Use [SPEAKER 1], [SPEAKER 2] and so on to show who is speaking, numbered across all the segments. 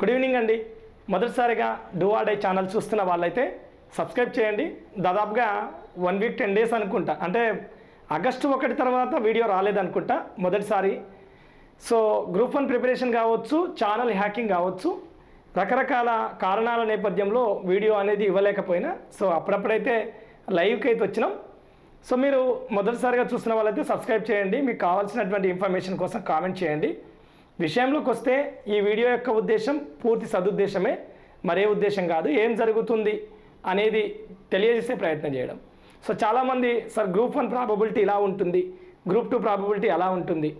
[SPEAKER 1] Good evening అండి. మొదటిసారిగా డూఆర్డై channel చూస్తున్న వాళ్ళైతే సబ్స్క్రైబ్ చేయండి. దాదాపుగా వన్ వీక్ టెన్ డేస్ అనుకుంటా. అంటే ఆగస్టు ఒకటి తర్వాత వీడియో రాలేదనుకుంటా మొదటిసారి. సో గ్రూప్ వన్ ప్రిపరేషన్ కావచ్చు ఛానల్ హ్యాకింగ్ కావచ్చు రకరకాల కారణాల నేపథ్యంలో వీడియో అనేది ఇవ్వలేకపోయినా సో అప్పుడప్పుడైతే లైవ్కి అయితే వచ్చినాం. సో మీరు మొదటిసారిగా చూసిన వాళ్ళైతే సబ్స్క్రైబ్ చేయండి. మీకు కావాల్సినటువంటి ఇన్ఫర్మేషన్ కోసం కామెంట్ చేయండి. విషయంలోకి వస్తే ఈ వీడియో యొక్క ఉద్దేశం పూర్తి సదుద్దేశమే మరే ఉద్దేశం కాదు ఏం జరుగుతుంది అనేది తెలియజేసే ప్రయత్నం చేయడం. సో చాలామంది సార్ గ్రూప్ వన్ ప్రాబబిలిటీ ఇలా ఉంటుంది గ్రూప్ టూ ప్రాబబిలిటీ అలా ఉంటుంది.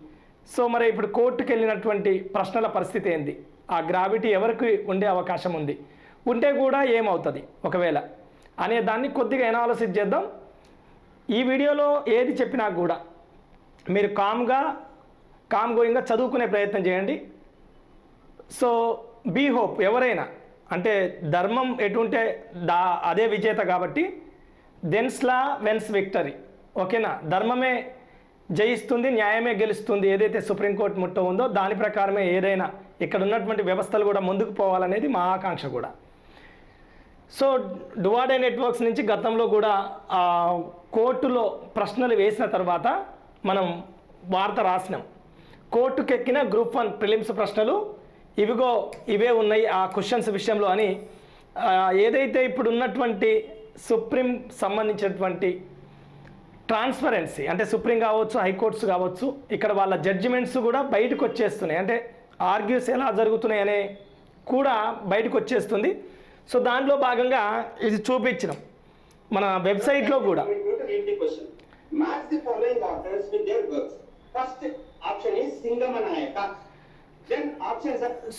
[SPEAKER 1] సో మరి ఇప్పుడు కోర్టుకు వెళ్ళినటువంటి ప్రశ్నల పరిస్థితి ఏంది? ఆ గ్రావిటీ ఎవరికి ఉండే అవకాశం ఉంది? ఉంటే కూడా ఏమవుతుంది? ఒకవేళ అనే దాన్ని కొద్దిగా ఎనాలసిస్ చేద్దాం. ఈ వీడియోలో ఏది చెప్పినా కూడా మీరు కామ్గా కామ్ గోయింగ్గా చదువుకునే ప్రయత్నం చేయండి. సో బీ హోప్ ఎవరైనా అంటే ధర్మం ఎటుంటే దా అదే విజేత కాబట్టి దెన్స్లా వెన్స్ విక్టరీ ఓకేనా? ధర్మమే జయిస్తుంది న్యాయమే గెలుస్తుంది ఏదైతే సుప్రీంకోర్టు ముట్ట ఉందో దాని ప్రకారమే ఏదైనా ఇక్కడ ఉన్నటువంటి వ్యవస్థలు కూడా ముందుకు పోవాలనేది మా ఆకాంక్ష కూడా. సో డువాడే నెట్వర్క్స్ నుంచి గతంలో కూడా కోర్టులో ప్రశ్నలు వేసిన తర్వాత మనం వార్త రాసినాం. కోర్టుకెక్కిన గ్రూప్ వన్ ప్రిలిమ్స్ ప్రశ్నలు. ఇవిగో ఇవే ఉన్నాయి ఆ క్వశ్చన్స్ విషయంలో అని ఏదైతే ఇప్పుడు ఉన్నటువంటి సుప్రీం సంబంధించినటువంటి ట్రాన్స్పరెన్సీ అంటే సుప్రీం కావచ్చు హైకోర్ట్స్ కావచ్చు ఇక్కడ వాళ్ళ జడ్జిమెంట్స్ కూడా బయటకు వచ్చేస్తున్నాయి అంటే ఆర్గ్యూస్ ఎలా జరుగుతున్నాయి అనే కూడా బయటకు వచ్చేస్తుంది సో దాంట్లో భాగంగా ఇది చూపించడం. మన వెబ్సైట్లో కూడా.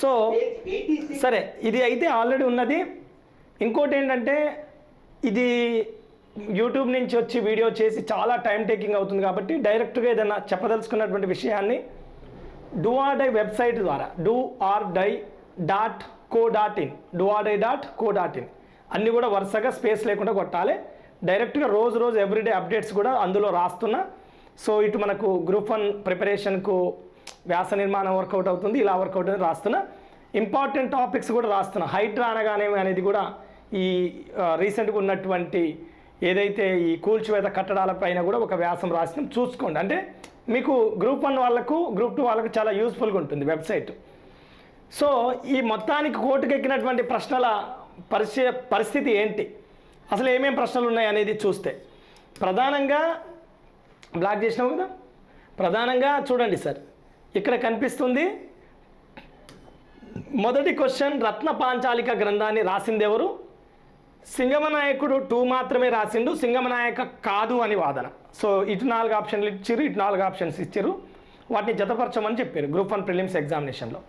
[SPEAKER 1] So
[SPEAKER 2] page 86.
[SPEAKER 1] సరే ఇది అయితే ఆల్రెడీ ఉన్నది. ఇంకోటి ఏంటంటే ఇది యూట్యూబ్ నుంచి వచ్చి వీడియో చేసి చాలా టైం టేకింగ్ అవుతుంది కాబట్టి డైరెక్ట్గా ఏదైనా చెప్పదలుచుకున్నటువంటి విషయాన్ని డూ ఆర్ డై వెబ్సైట్ ద్వారా do or die dot co dot in do or die dot co dot in అన్నీ కూడా వరుసగా స్పేస్ లేకుండా కొట్టాలి. డైరెక్ట్గా రోజు రోజు ఎవ్రీడే అప్డేట్స్ కూడా అందులో రాస్తున్నా. సో ఇటు మనకు గ్రూప్ వన్ ప్రిపరేషన్కు వ్యాస నిర్మాణం వర్కౌట్ అవుతుంది. ఇలా వర్కౌట్ అని రాస్తున్నా. ఇంపార్టెంట్ టాపిక్స్ కూడా రాస్తున్నా. హైడ్రా అనగానే అనేది కూడా ఈ రీసెంట్గా ఉన్నటువంటి ఏదైతే ఈ కూల్చివేత కట్టడాల పైన కూడా ఒక వ్యాసం రాసిన. చూసుకోండి. అంటే మీకు గ్రూప్ వన్ వాళ్ళకు గ్రూప్ టూ వాళ్ళకు చాలా యూస్ఫుల్గా ఉంటుంది వెబ్సైట్ సో ఈ మొత్తానికి కోటుకెక్కినటువంటి ప్రశ్నల పరిస్థితి పరిస్థితి ఏంటి? అసలు ఏమేమి ప్రశ్నలు ఉన్నాయి అనేది చూస్తే. ప్రధానంగా బ్లాక్ చేసినావు కదా? ప్రధానంగా చూడండి సార్ ఇక్కడ కనిపిస్తుంది మొదటి క్వశ్చన్ రత్న పాంచాలిక గ్రంథాన్ని రాసింది ఎవరు? సింగమనాయకుడు టూ మాత్రమే రాసిండు సింగమనాయక కాదు అని వాదన. సో ఇటు నాలుగు ఆప్షన్లు ఇచ్చారు ఇటు నాలుగు ఆప్షన్స్ ఇచ్చారు వాటిని జతపరచమని చెప్పారు గ్రూప్ వన్ ప్రిలిమ్స్ ఎగ్జామినేషన్లో.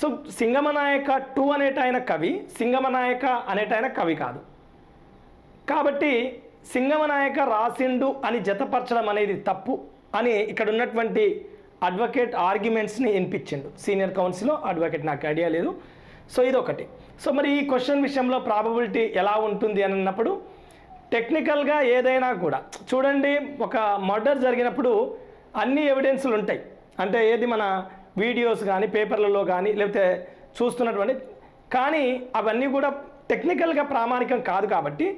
[SPEAKER 1] సో సింగమనాయక టూ అనేట ఆయన కవి సింగమనాయక అనేట ఆయన కవి కాదు. కాబట్టి సింగమనాయక రాసిండు అని జతపరచడం అనేది తప్పు అని ఇక్కడ ఉన్నటువంటి అడ్వకేట్ ఆర్గ్యుమెంట్స్ని వినిపించిండు. సీనియర్ కౌన్సిల్లో అడ్వకేట్ నాకు ఐడియా లేదు. సో ఇది ఒకటి సో మరి ఈ క్వశ్చన్ విషయంలో ప్రాబబిలిటీ ఎలా ఉంటుంది అని అన్నప్పుడు టెక్నికల్గా ఏదైనా కూడా చూడండి ఒక మర్డర్ జరిగినప్పుడు అన్ని ఎవిడెన్స్లు ఉంటాయి. అంటే ఏది మన వీడియోస్ కానీ పేపర్లలో కానీ లేకపోతే చూస్తున్నటువంటి కానీ అవన్నీ కూడా టెక్నికల్గా ప్రామాణికం కాదు కాబట్టి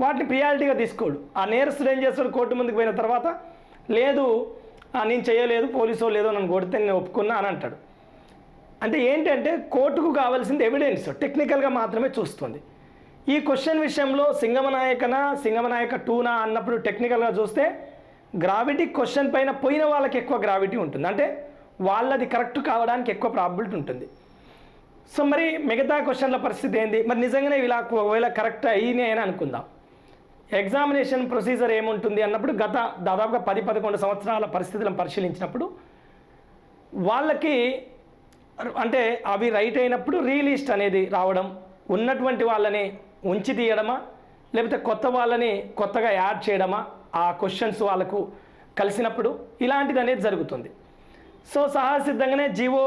[SPEAKER 1] వాటిని ప్రియారిటీగా తీసుకోడు. ఆ నేరస్తుడు ఏం చేస్తాడు? కోర్టు ముందుకు పోయిన తర్వాత లేదు నేను చేయలేదు పోలీసు లేదో నన్ను కొడితే నేను ఒప్పుకున్నా అని అంటాడు. అంటే ఏంటంటే కోర్టుకు కావాల్సింది ఎవిడెన్స్ టెక్నికల్గా మాత్రమే చూస్తుంది. ఈ క్వశ్చన్ విషయంలో సింగమనాయకన సింగమనాయక టూనా అన్నప్పుడు టెక్నికల్గా చూస్తే గ్రావిటీ క్వశ్చన్ పైన పోయిన వాళ్ళకి ఎక్కువ గ్రావిటీ ఉంటుంది. అంటే వాళ్ళది కరెక్ట్ కావడానికి ఎక్కువ ప్రాబిలిటీ ఉంటుంది. సో మరి మిగతా క్వశ్చన్ల పరిస్థితి ఏంది? మరి నిజంగానే ఇలా ఒకవేళ కరెక్ట్ అయినాయని అనుకుందాం. ఎగ్జామినేషన్ ప్రొసీజర్ ఏముంటుంది అన్నప్పుడు గత దాదాపుగా పది పదకొండు సంవత్సరాల పరిస్థితులను పరిశీలించినప్పుడు వాళ్ళకి అంటే అవి రైట్ అయినప్పుడు రీలిస్ట్ అనేది రావడం ఉన్నటువంటి వాళ్ళని ఉంచి తీయడమా లేకపోతే కొత్త వాళ్ళని కొత్తగా యాడ్ చేయడమా ఆ క్వశ్చన్స్ వాళ్ళకు కలిసినప్పుడు ఇలాంటిది అనేది జరుగుతుంది. సో సహజసిద్ధంగానే జివో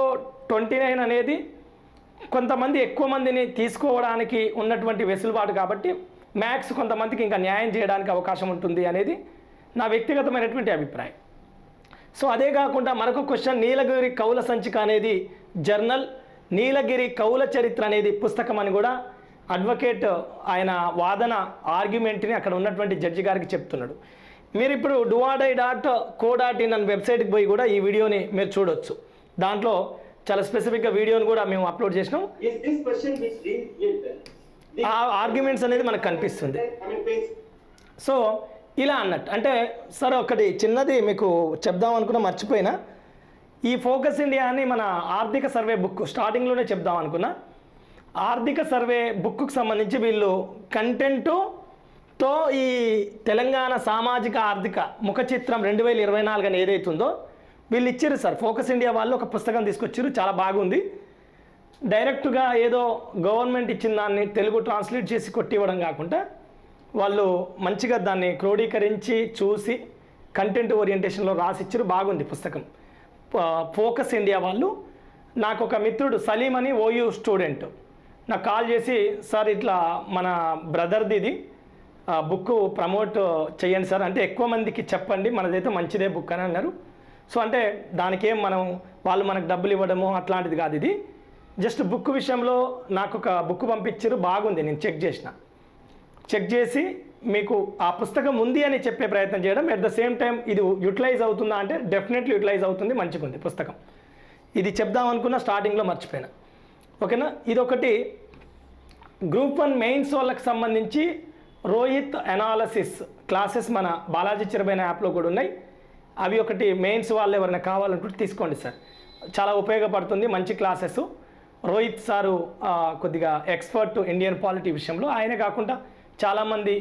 [SPEAKER 1] ట్వంటీ నైన్ అనేది కొంతమంది ఎక్కువ మందిని తీసుకోవడానికి ఉన్నటువంటి వెసులుబాటు కాబట్టి మ్యాథ్స్ కొంతమందికి ఇంకా న్యాయం చేయడానికి అవకాశం ఉంటుంది అనేది నా వ్యక్తిగతమైనటువంటి అభిప్రాయం. సో అదే కాకుండా మరొక క్వశ్చన్ నీలగిరి కౌల సంచిక అనేది జర్నల్. నీలగిరి కౌల చరిత్ర అనేది పుస్తకం అని కూడా అడ్వకేట్ ఆయన వాదన ఆర్గ్యుమెంట్ని అక్కడ ఉన్నటువంటి జడ్జి గారికి చెప్తున్నాడు. మీరు ఇప్పుడు డువాడై డాట్ కో డాట్ ఇన్ అనే వెబ్సైట్కి పోయి కూడా ఈ వీడియోని మీరు చూడొచ్చు. దాంట్లో చాలా స్పెసిఫిక్గా వీడియోని కూడా మేము అప్లోడ్ చేసినాం. ఆ ఆర్గ్యుమెంట్స్ అనేది మనకు కనిపిస్తుంది. సో ఇలా అన్నట్టు. అంటే సార్ ఒకటి చిన్నది మీకు చెప్దాం అనుకున్నా మర్చిపోయినా. ఈ ఫోకస్ ఇండియా అని మన ఆర్థిక సర్వే బుక్ స్టార్టింగ్లోనే చెప్దాం అనుకున్నా. ఆర్థిక సర్వే బుక్కు సంబంధించి వీళ్ళు కంటెంటుతో ఈ తెలంగాణ సామాజిక ఆర్థిక ముఖ చిత్రం రెండు వేల ఇరవై నాలుగు అని ఏదైతుందో వీళ్ళు ఇచ్చారు సార్. ఫోకస్ ఇండియా వాళ్ళు ఒక పుస్తకం తీసుకొచ్చారు చాలా బాగుంది. డైరెక్ట్గా ఏదో గవర్నమెంట్ ఇచ్చిన దాన్ని తెలుగు ట్రాన్స్లేట్ చేసి కొట్టివ్వడం కాకుండా వాళ్ళు మంచిగా దాన్ని క్రోడీకరించి చూసి కంటెంట్ ఓరియంటేషన్లో రాసిచ్చారు. బాగుంది పుస్తకం. ఫోకస్ ఇండియా వాళ్ళు. నాకు ఒక మిత్రుడు సలీం అని ఓయూ స్టూడెంట్. నాకు కాల్ చేసి సార్ ఇట్లా మన బ్రదర్ది ఇది. బుక్ ప్రమోట్ చేయండి సార్. అంటే ఎక్కువ మందికి చెప్పండి. మనదైతే మంచిదే బుక్ అని అన్నారు. సో అంటే దానికేం మనం వాళ్ళు మనకు డబ్బులు ఇవ్వడము అట్లాంటిది కాదు ఇది. జస్ట్ బుక్ విషయంలో నాకు ఒక బుక్ పంపించారు బాగుంది నేను చెక్ చేసిన. చెక్ చేసి మీకు ఆ పుస్తకం ఉంది అని చెప్పే ప్రయత్నం చేయడం ఎట్ ద సేమ్ టైం ఇది యూటిలైజ్ అవుతుందా అంటే డెఫినెట్లీ యూటిలైజ్ అవుతుంది మంచిగా ఉంది పుస్తకం. ఇది చెప్దాం అనుకున్న స్టార్టింగ్లో మర్చిపోయినా. ఓకేనా ఇదొకటి. గ్రూప్ వన్ మెయిన్స్ వాళ్ళకి సంబంధించి రోహిత్ అనాలసిస్ క్లాసెస్ మన బాలాజీ చిరబైన యాప్లో కూడా ఉన్నాయి. అవి ఒకటి మెయిన్స్ వాళ్ళు ఎవరైనా కావాలనుకుంటే తీసుకోండి సార్. చాలా ఉపయోగపడుతుంది మంచి క్లాసెస్ రోహిత్ సారు కొద్దిగా ఎక్స్పర్ట్ ఇండియన్ పాలిటీ విషయంలో ఆయనే కాకుండా చాలామంది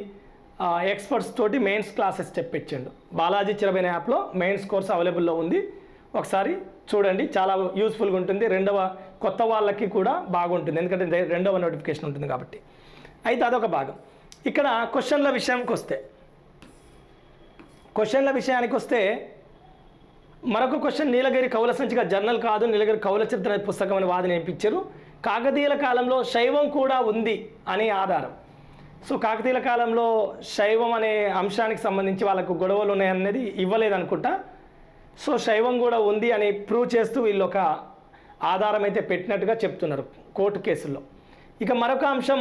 [SPEAKER 1] ఎక్స్పర్ట్స్ తోటి మెయిన్స్ క్లాసెస్ చెప్పించండు బాలాజీ చిరబైన యాప్లో మెయిన్స్ కోర్స్ అవైలబుల్లో ఉంది. ఒకసారి చూడండి చాలా యూస్ఫుల్గా ఉంటుంది. రెండవ కొత్త వాళ్ళకి కూడా బాగుంటుంది. ఎందుకంటే రెండవ నోటిఫికేషన్ ఉంటుంది కాబట్టి. అయితే అదొక భాగం. ఇక్కడ క్వశ్చన్ల విషయానికి వస్తే క్వశ్చన్ల విషయానికి వస్తే మరొక క్వశ్చన్ నీలగిరి కౌల సంచిక జర్నల్ కాదు నీలగిరి కౌల చరిత్ర పుస్తకం అని వాదన ఇప్పించారు కాకతీయుల కాలంలో శైవం కూడా ఉంది అనే ఆధారం. సో కాకతీయుల కాలంలో శైవం అనే అంశానికి సంబంధించి వాళ్ళకు గొడవలు ఉన్నాయన్నది ఇవ్వలేదనుకుంటా. సో శైవం కూడా ఉంది అని ప్రూవ్ చేస్తూ వీళ్ళు ఒక ఆధారం అయితే పెట్టినట్టుగా చెప్తున్నారు కోర్టు కేసుల్లో. ఇక మరొక అంశం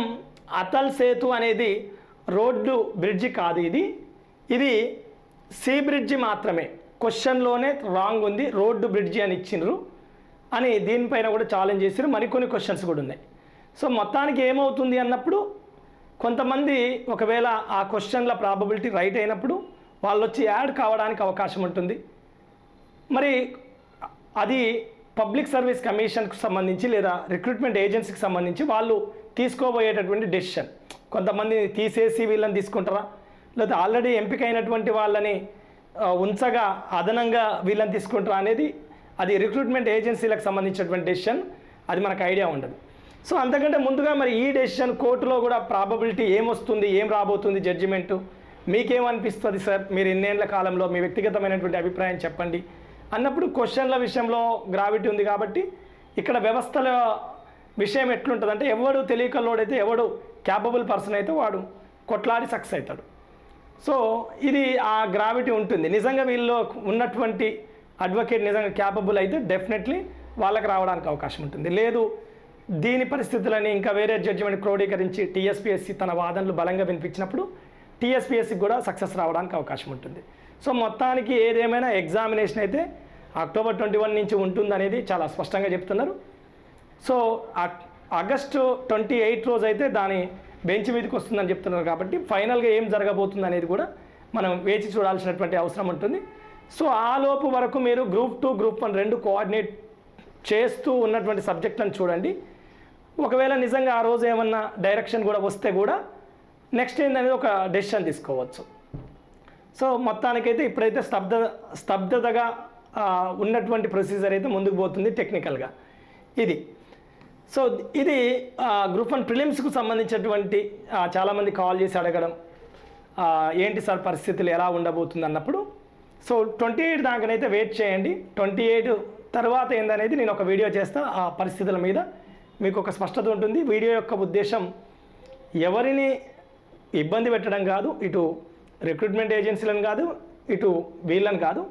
[SPEAKER 1] అతల్ సేతు అనేది రోడ్డు బ్రిడ్జి కాదు ఇది. ఇది సీ బ్రిడ్జి మాత్రమే. క్వశ్చన్లోనే రాంగ్ ఉంది. రోడ్డు బ్రిడ్జి అని ఇచ్చిండ్రు. అని దీనిపైన కూడా ఛాలెంజ్ చేసారు మరికొన్ని క్వశ్చన్స్ కూడా ఉన్నాయి. సో మొత్తానికి ఏమవుతుంది అన్నప్పుడు కొంతమంది ఒకవేళ ఆ క్వశ్చన్ల ప్రాబబిలిటీ రైట్ అయినప్పుడు వాళ్ళు వచ్చి యాడ్ కావడానికి అవకాశం ఉంటుంది. మరి అది పబ్లిక్ సర్వీస్ కమిషన్కి సంబంధించి లేదా రిక్రూట్మెంట్ ఏజెన్సీకి సంబంధించి వాళ్ళు తీసుకోబోయేటటువంటి డెసిషన్ కొంతమంది తీసేసి వీళ్ళని తీసుకుంటారా? లేదా ఆల్రెడీ ఎంపికైనటువంటి వాళ్ళని ఉంచగా అదనంగా వీళ్ళని తీసుకుంటారా అనేది అది రిక్రూట్మెంట్ ఏజెన్సీలకు సంబంధించినటువంటి డెసిషన్ అది మనకు ఐడియా ఉండదు. సో అంతకంటే ముందుగా మరి ఈ డెసిషన్ కోర్టులో కూడా ప్రాబబిలిటీ ఏమొస్తుంది ఏం రాబోతుంది జడ్జిమెంటు మీకేమనిపిస్తుంది సార్? మీరు ఇన్నేళ్ళ కాలంలో మీ వ్యక్తిగతమైనటువంటి అభిప్రాయం చెప్పండి. అన్నప్పుడు క్వశ్చన్ల విషయంలో గ్రావిటీ ఉంది కాబట్టి ఇక్కడ వ్యవస్థల విషయం ఎట్లుంటుంది ఎవడు తెలియక లోడైతే ఎవడు క్యాపబుల్ పర్సన్ అయితే వాడు కొట్లాడి సక్సెస్ అవుతాడు. సో ఇది ఆ గ్రావిటీ ఉంటుంది. నిజంగా వీళ్ళు ఉన్నటువంటి అడ్వకేట్ నిజంగా క్యాపబుల్ అయితే డెఫినెట్లీ వాళ్ళకి రావడానికి అవకాశం ఉంటుంది. లేదు దీని పరిస్థితులని ఇంకా వేరే జడ్జిమెంట్ క్రోడీకరించి టీఎస్పీఎస్సీ తన వాదనలు బలంగా వినిపించినప్పుడు టీఎస్పీఎస్సీకి కూడా సక్సెస్ రావడానికి అవకాశం ఉంటుంది. సో మొత్తానికి ఏదేమైనా ఎగ్జామినేషన్ అయితే అక్టోబర్ ట్వంటీ వన్ నుంచి ఉంటుందనేది చాలా స్పష్టంగా చెప్తున్నారు. సో ఆగస్టు ట్వంటీ ఎయిట్ రోజు అయితే దాని బెంచ్ మీదకి వస్తుందని చెప్తున్నారు కాబట్టి ఫైనల్గా ఏం జరగబోతుంది అనేది కూడా మనం వేచి చూడాల్సినటువంటి అవసరం ఉంటుంది. సో ఆ లోపు వరకు మీరు గ్రూప్ టూ గ్రూప్ వన్ రెండు కోఆర్డినేట్ చేస్తూ ఉన్నటువంటి సబ్జెక్టులను చూడండి. ఒకవేళ నిజంగా ఆ రోజు ఏమన్నా డైరెక్షన్ కూడా వస్తే కూడా నెక్స్ట్ ఏందనేది ఒక డెసిషన్ తీసుకోవచ్చు. సో మొత్తానికైతే ఇప్పుడైతే స్తబ్ద స్తబ్దతగా ఉన్నటువంటి ప్రొసీజర్ అయితే ముందుకు పోతుంది టెక్నికల్గా. ఇది. సో ఇది గ్రూప్ వన్ ప్రిలిమ్స్కు సంబంధించినటువంటి చాలామంది కాల్ చేసి అడగడం ఏంటి సార్ పరిస్థితులు ఎలా ఉండబోతుంది అన్నప్పుడు. సో ట్వంటీ ఎయిట్ దాకానైతే వెయిట్ చేయండి. ట్వంటీ ఎయిట్ తర్వాత ఏందనేది నేను ఒక వీడియో చేస్తా ఆ పరిస్థితుల మీద మీకు ఒక స్పష్టత ఉంటుంది. వీడియో యొక్క ఉద్దేశం ఎవరిని ఇబ్బంది పెట్టడం కాదు ఇటు రిక్రూట్మెంట్ ఏజెన్సీలను కాదు ఇటు వీళ్ళని కాదు.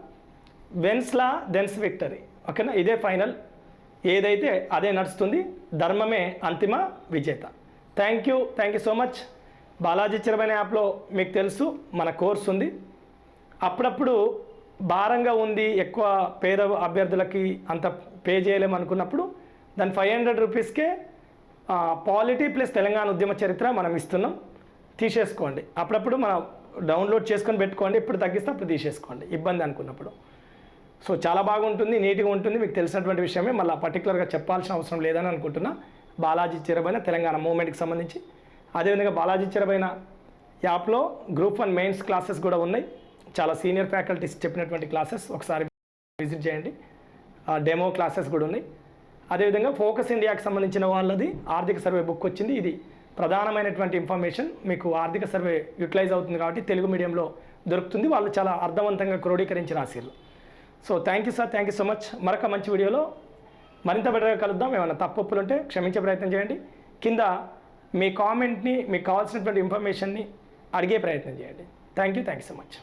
[SPEAKER 1] వెన్స్లా దెన్స్ విక్టరీ ఓకేనా? ఇదే ఫైనల్ ఏదైతే అదే నడుస్తుంది ధర్మమే అంతిమ విజేత. Thank you thank you so much Balaji చిరమైన యాప్లో మీకు తెలుసు మన కోర్స్ ఉంది. అప్పుడప్పుడు భారంగా ఉంది ఎక్కువ పేద అభ్యర్థులకి అంత పే చేయలేము అనుకున్నప్పుడు దాని ఫైవ్ హండ్రెడ్ రూపీస్కే పాలిటీ ప్లస్ తెలంగాణ ఉద్యమ చరిత్ర మనం ఇస్తున్నాం. తీసేసుకోండి. అప్పుడప్పుడు మనం డౌన్లోడ్ చేసుకొని పెట్టుకోండి. ఇప్పుడు తగ్గిస్తే అప్పుడు తీసేసుకోండి. ఇబ్బంది అనుకున్నప్పుడు. సో చాలా బాగుంటుంది నీట్గా ఉంటుంది. మీకు తెలిసినటువంటి విషయమే. మళ్ళీ పర్టికులర్గా చెప్పాల్సిన అవసరం లేదని అనుకుంటున్నా. బాలాజీ చిరబైన తెలంగాణ మూవ్మెంట్కి సంబంధించి. అదేవిధంగా బాలాజీ చిరబైన యాప్లో గ్రూప్ వన్ మెయిన్స్ క్లాసెస్ కూడా ఉన్నాయి. చాలా సీనియర్ ఫ్యాకల్టీస్ చెప్పినటువంటి క్లాసెస్ ఒకసారి విజిట్ చేయండి. డెమో క్లాసెస్ కూడా ఉన్నాయి. అదేవిధంగా ఫోకస్ ఇండియాకి సంబంధించిన వాళ్ళది ఆర్థిక సర్వే బుక్ వచ్చింది. ఇది ప్రధానమైనటువంటి ఇన్ఫర్మేషన్. మీకు ఆర్థిక సర్వే యూటిలైజ్ అవుతుంది కాబట్టి తెలుగు మీడియంలో దొరుకుతుంది. వాళ్ళు చాలా అర్థవంతంగా క్రోడీకరించి రాసిర్రు. So thank you sir thank you so much మరొక మంచి వీడియోలో మరింత బెటర్గా కలుద్దాం. ఏమైనా తప్పులు ఉంటే క్షమించే ప్రయత్నం చేయండి. కింద మీ కామెంట్ని మీకు కావాల్సినటువంటి ఇన్ఫర్మేషన్ని అడిగే ప్రయత్నం చేయండి. Thank you thank you so much